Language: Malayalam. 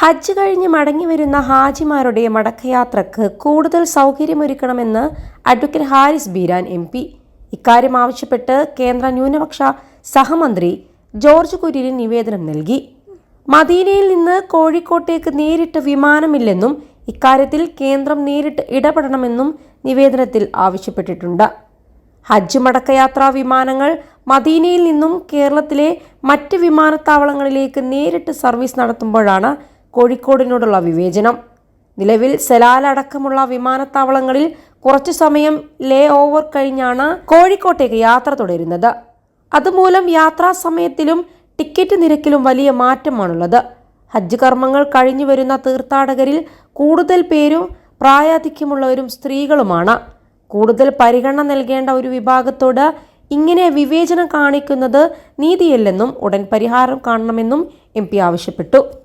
ഹജ്ജ് കഴിഞ്ഞ് മടങ്ങി വരുന്ന ഹാജിമാരുടെ മടക്കയാത്രക്ക് കൂടുതൽ സൗകര്യമൊരുക്കണമെന്ന് advocate Haris Beeran M P. ഇക്കാര്യം ആവശ്യപ്പെട്ട് കേന്ദ്ര ന്യൂനപക്ഷ സഹമന്ത്രി ജോർജ് കുര്യന് നിവേദനം നൽകി. മദീനയിൽ നിന്ന് കോഴിക്കോട്ടേക്ക് നേരിട്ട് വിമാനമില്ലെന്നും ഇക്കാര്യത്തിൽ കേന്ദ്രം നേരിട്ട് ഇടപെടണമെന്നും നിവേദനത്തിൽ ആവശ്യപ്പെട്ടിട്ടുണ്ട്. ഹജ്ജ് മടക്കയാത്രാ വിമാനങ്ങൾ മദീനയിൽ നിന്നും കേരളത്തിലെ മറ്റ് വിമാനത്താവളങ്ങളിലേക്ക് നേരിട്ട് സർവീസ് നടത്തുമ്പോഴാണ് കോഴിക്കോടിനോടുള്ള വിവേചനം. നിലവിൽ സെലാൽ അടക്കമുള്ള വിമാനത്താവളങ്ങളിൽ കുറച്ചു സമയം ലേ ഓവർ കഴിഞ്ഞാണ് കോഴിക്കോട്ടേക്ക് യാത്ര തുടരുന്നത്. അതുമൂലം യാത്രാ സമയത്തിലും ടിക്കറ്റ് നിരക്കിലും വലിയ മാറ്റമാണുള്ളത്. ഹജ്ജ് കർമ്മങ്ങൾ കഴിഞ്ഞു വരുന്ന തീർത്ഥാടകരിൽ കൂടുതൽ പേരും പ്രായാധിക്യമുള്ളവരും സ്ത്രീകളുമാണ്. കൂടുതൽ പരിഗണന നൽകേണ്ട ഒരു വിഭാഗത്തോട് ഇങ്ങനെ വിവേചനം കാണിക്കുന്നത് നീതിയല്ലെന്നും ഉടൻ പരിഹാരം കാണണമെന്നും എം ആവശ്യപ്പെട്ടു.